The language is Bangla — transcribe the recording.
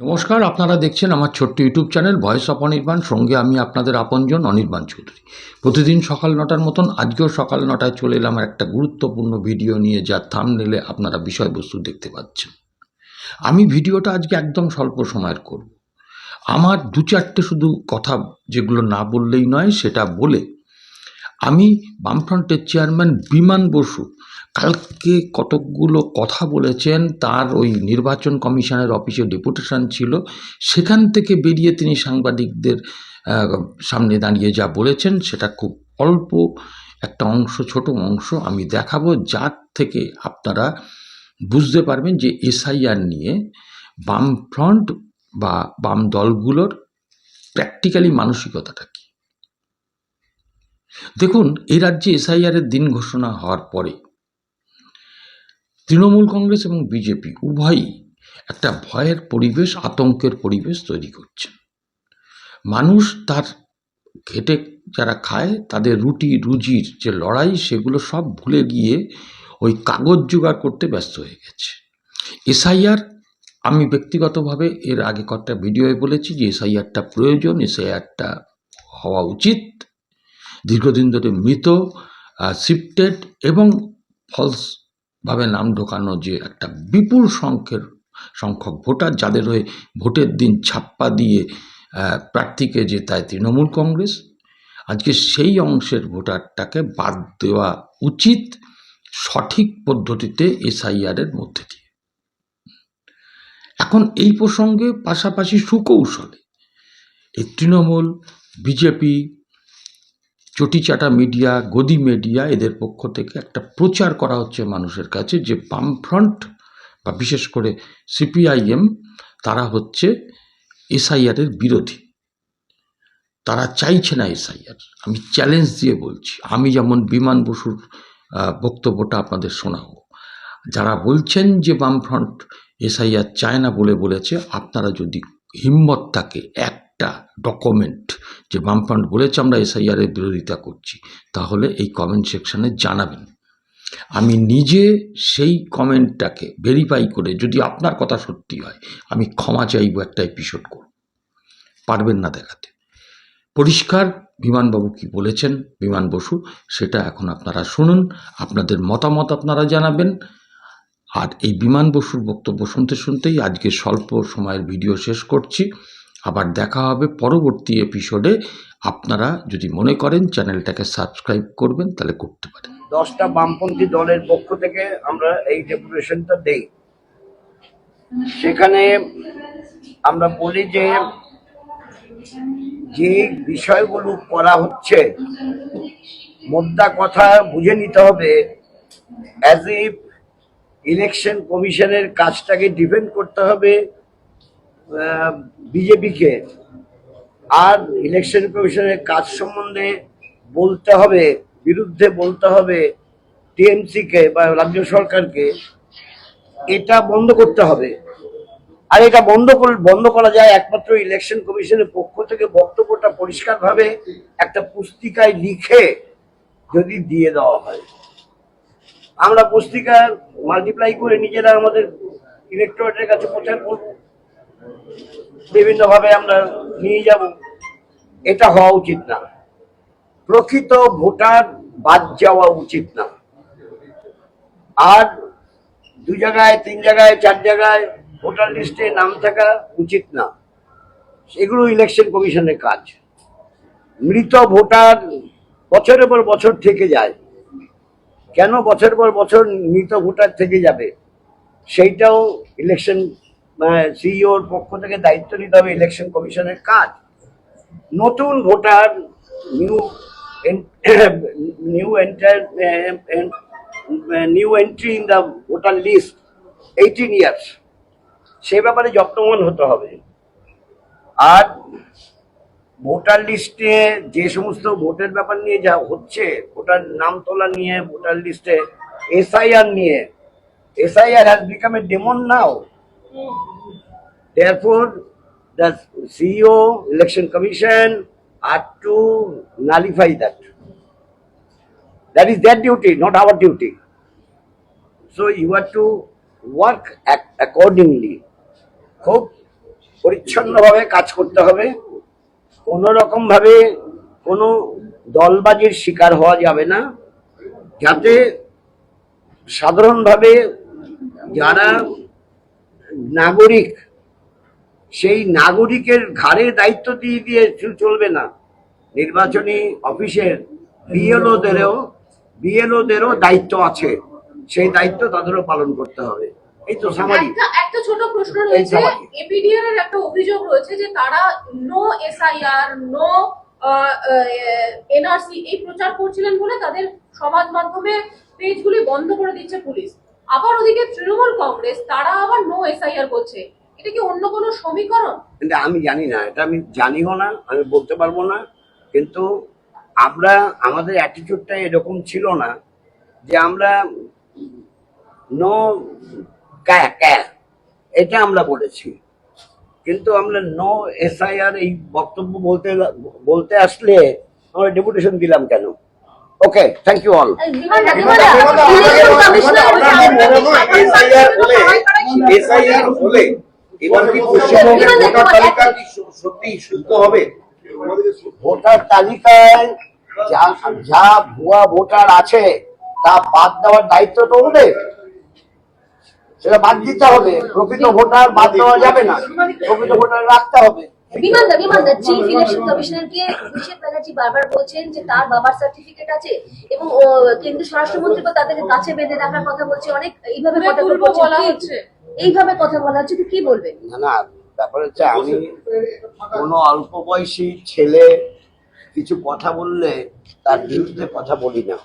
নমস্কার, আপনারা দেখছেন আমার ছোট্ট YouTube channel voice of Anirban. সঙ্গে আমি আপনাদের আপনজন অনির্বাণ চৌধুরী। প্রতিদিন সকাল নটার মতন, আজকেও সকাল নটায় চলে এলাম একটা গুরুত্বপূর্ণ ভিডিও নিয়ে, যা থাম নিলে আপনারা বিষয়বস্তু দেখতে পাচ্ছেন। আমি ভিডিওটা আজকে একদম স্বল্প সময়ের করব। আমার দু চারটে শুধু কথা যেগুলো না বললেই নয়, সেটা বলে আমি বামফ্রন্টের চেয়ারম্যান বিমান বসু কালকে কতকগুলো কথা বলেছেন, তার ওই নির্বাচন কমিশনের অফিসে ডেপুটেশন ছিল, সেখান থেকে বেরিয়ে তিনি সাংবাদিকদের সামনে দাঁড়িয়ে যা বলেছেন, সেটা খুব অল্প, একটা অংশ, ছোট অংশ আমি দেখাবো, যার থেকে আপনারা বুঝতে পারবেন যে এসআইআর নিয়ে বাম ফ্রন্ট বা বাম দলগুলোর প্র্যাকটিক্যালি মানসিকতাটা কী? দেখুন এই রাজ্যে এসআইআরের দিন ঘোষণা হওয়ার পরে তৃণমূল কংগ্রেস এবং বিজেপি উভয়ই একটা ভয়ের পরিবেশ, আতঙ্কের পরিবেশ তৈরি করছে। মানুষ তার খেটে যারা খায়, তাদের রুটি, রুজির যে লড়াই, সেগুলো সব ভুলে গিয়ে ওই কাগজ জোগাড় করতে ব্যস্ত হয়ে গেছে। এসআইআর, আমি ব্যক্তিগতভাবে এর আগে কয়েকটা ভিডিওয়ে বলেছি যে এসআইআরটা প্রয়োজন, এসআইআরটা হওয়া উচিত। দীর্ঘদিন ধরে মৃত শিফটেড এবং ফলস ভাবে নাম ঢোকানো যে একটা বিপুল সংখ্যের সংখ্যক ভোটার যাদের হয়ে ভোটের দিন ছাপ্পা দিয়ে প্রার্থীকে জেতায় তৃণমূল কংগ্রেস। আজকে সেই অংশের ভোটারটাকে বাদ দেওয়া উচিত সঠিক পদ্ধতিতে এসআইআরের মধ্যে দিয়ে। এখন এই প্রসঙ্গে পাশাপাশি সুকৌশলে এই তৃণমূল, বিজেপি চটিচাটা মিডিয়া, গদি মিডিয়া এদের পক্ষ থেকে একটা প্রচার করা হচ্ছে মানুষের কাছে যে বামফ্রন্ট বা বিশেষ করে সিপিআইএম তারা হচ্ছে এসআইআরের বিরোধী। তারা চাইছে না এসআইআর। আমি চ্যালেঞ্জ দিয়ে বলছি। আমি যেমন বিমান বসুর বক্তব্যটা আপনাদের শোনাবো। যারা বলছেন যে বামফ্রন্ট এসআইআর চায় না বলে বলেছে, আপনারা যদি হিম্মত থাকে একটা ডকুমেন্ট যে বামফ্রন্ট বলেছে, আমরা এসআইআর এর বিরোধিতা করছি। তাহলে এই কমেন্ট সেকশনে জানাবেন। আমি নিজে সেই কমেন্টটাকে ভেরিফাই করে যদি আপনার কথা সত্যি হয়, আমি ক্ষমা চাইব একটা এপিসোড করব পারবেন না দেখাতে। পরিষ্কার, বিমানবাবু কি বলেছেন, বিমান বসু, সেটা এখন আপনারা শুনুন, আপনাদের মতামত আপনারা জানাবেন। আর এই বিমান বসুর বক্তব্য শুনতে শুনতেই আজকে স্বল্প সময়ের ভিডিও শেষ করছি। আবার দেখা হবে পরবর্তী এপিসোডে আপনারা যদি মনে করেন চ্যানেলটাকে সাবস্ক্রাইব করবেন, তাহলে করতে পারেন। দশটা বামপন্থী দলের পক্ষ থেকে আমরা এই ডেপুটেশনটা দেই। সেখানে আমরা বলি যে যে বিষয়গুলো করা হচ্ছে, মোদ্দা কথা বুঝে নিতে হবে অ্যাজ ইফ ইলেকশন কমিশনের কাজটাকে ডিপেন্ড করতে হবে বিজেপিকে আর ইলেকশন কমিশনের কাজ সম্বন্ধে বলতে হবে, বিরুদ্ধে বলতে হবে টিএমসি কে বা রাজ্য সরকারকে, এটা বন্ধ করতে হবে। আর এটা বন্ধ বন্ধ করা যায় একমাত্র ইলেকশন কমিশনের পক্ষ থেকে বক্তব্যটা পরিষ্কারভাবে একটা পুস্তিকায় লিখে যদি দিয়ে দেওয়া হয়। আমরা পুস্তিকা মাল্টিপ্লাই করে নিজেরা আমাদের ইলেকট্রেটের কাছে প্রচার করব। বিভিন্নভাবে আমরা নিয়ে যাব, এটা হওয়া উচিত না। প্রকৃত ভোটার বাদ যাওয়া উচিত না। আর দু জায়গায়, তিন জায়গায়, চার জায়গায় ভোটার লিস্টে নাম থাকা উচিত না। এগুলো ইলেকশন কমিশনের কাজ। মৃত ভোটার বছরের পর বছর থেকে যায়। কেন বছর পর বছর মৃত ভোটার থেকে যাবে? সেইটাও ইলেকশন সিইওর পক্ষ থেকে দায়িত্ব নিতে হবে ইলেকশন কমিশনের কাজ। নতুন voter new new enter new entry in the voter list eighteen years সে ব্যাপারে যত্নবান হতে হবে। আর ভোটার লিস্টে যে সমস্ত ভোটের ব্যাপার নিয়ে যা হচ্ছে ভোটার নাম তোলা নিয়ে ভোটার লিস্টে এসআইআর নিয়ে SIR has become a demon now Therefore, the CEO, Election Commission are to nullify that. That is their duty, not our duty. So you have to work accordingly. খুব পরিচ্ছন্নভাবে কাজ করতে হবে কোনো রকম ভাবে কোনো দলবাজির শিকার হওয়া যাবে না যাতে সাধারণভাবে যারা নাগরিক সেই নাগরিকের ঘাড়ে দায়িত্ব দিয়ে দিয়ে চলবে না। নির্বাচনী অফিসের বিএলওদেরও বিএলওদেরও দায়িত্ব আছে। সেই দায়িত্ব তাদেরও পালন করতে হবে। এই তো সামাজিক একটা ছোট প্রশ্ন রয়েছে। এপিডিআর এর একটা অভিযোগ রয়েছে যে তারা নো এসআইআর নো এনআরসি এই প্রচার করছিলেন বলে তাদের সমাজ মাধ্যমে পেজগুলি বন্ধ করে দিচ্ছে পুলিশ। আবার ওদিকে তৃণমূল কংগ্রেস তারা আবার নো এসআইআর করছে। এটা কি অন্য কোনো সমীকরণ কিন্তু আমি জানি না এটা আমি জানিও না আমি বলতে পারব না কিন্তু আমরা আমাদের অ্যাটিটিউডটা এরকম ছিল না যে আমরা নো ক্যা ক্যা এটা আমরা বলেছি কিন্তু আমরা নো এসআইআর এই বক্তব্য বলতে বলতে আসলে আমরা ডেপুটেশন দিলাম কেন ওকে থ্যাংক ইউ অল মনে হয় SIR হলে এবার কি পশ্চিমবঙ্গের ভোটার তালিকা কি সত্যি শুদ্ধ হবে? ভোটার তালিকায় যা যা ভুয়া ভোটার আছে তা বাদ দেওয়ার দায়িত্ব তো ওদের। সেটা বাদ দিতে হবে। প্রকৃত ভোটার বাদ দেওয়া যাবে না। প্রকৃত ভোটার রাখতে হবে। বিমানদা বিমানদা চিফ ইলেকশন কমিশনারকে অভিষেক ব্যানার্জি বারবার বলছেন যে তার বাবার সার্টিফিকেট আছে এবং কেন্দ্রীয় স্বরাষ্ট্রমন্ত্রীকে তাদেরকে কাছে বেঁধে রাখার কথা বলছে। অনেক এইভাবে কথা বলছে বলা হচ্ছে। এইভাবে কথা বলা হচ্ছে কি বলবেন? না না, ব্যাপার হচ্ছে আমি কোনো অল্প বয়সী ছেলে কিছু কথা বললে তার বিরুদ্ধে কথা বলি না।